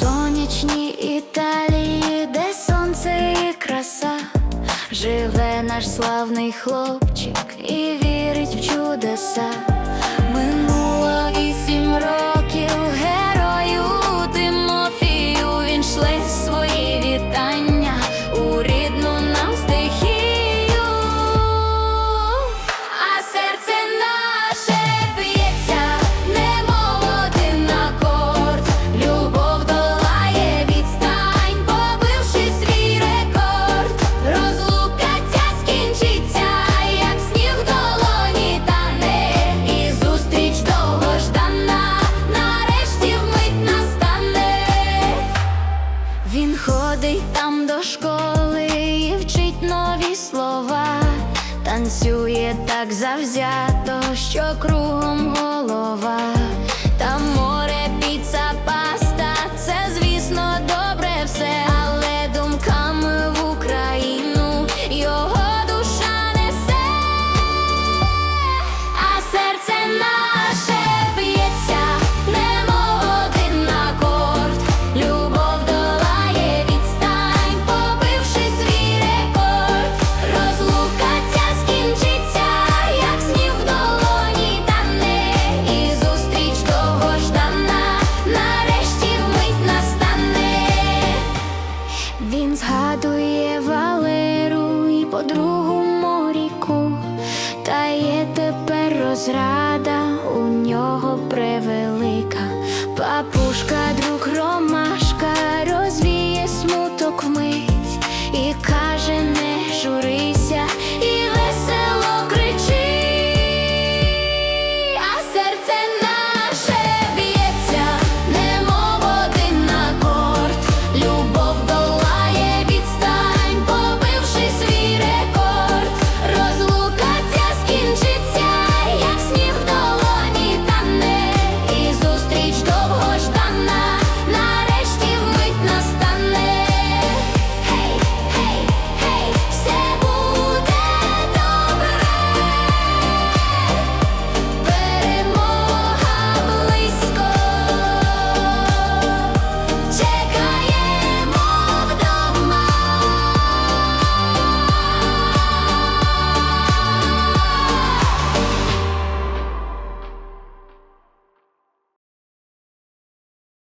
сонячній Італії, де сонце і краса, живе наш славний хлопчик і вірить в чудеса. Ми Танцює так завзято, що кругом. другому ріку, та є тепер розрад.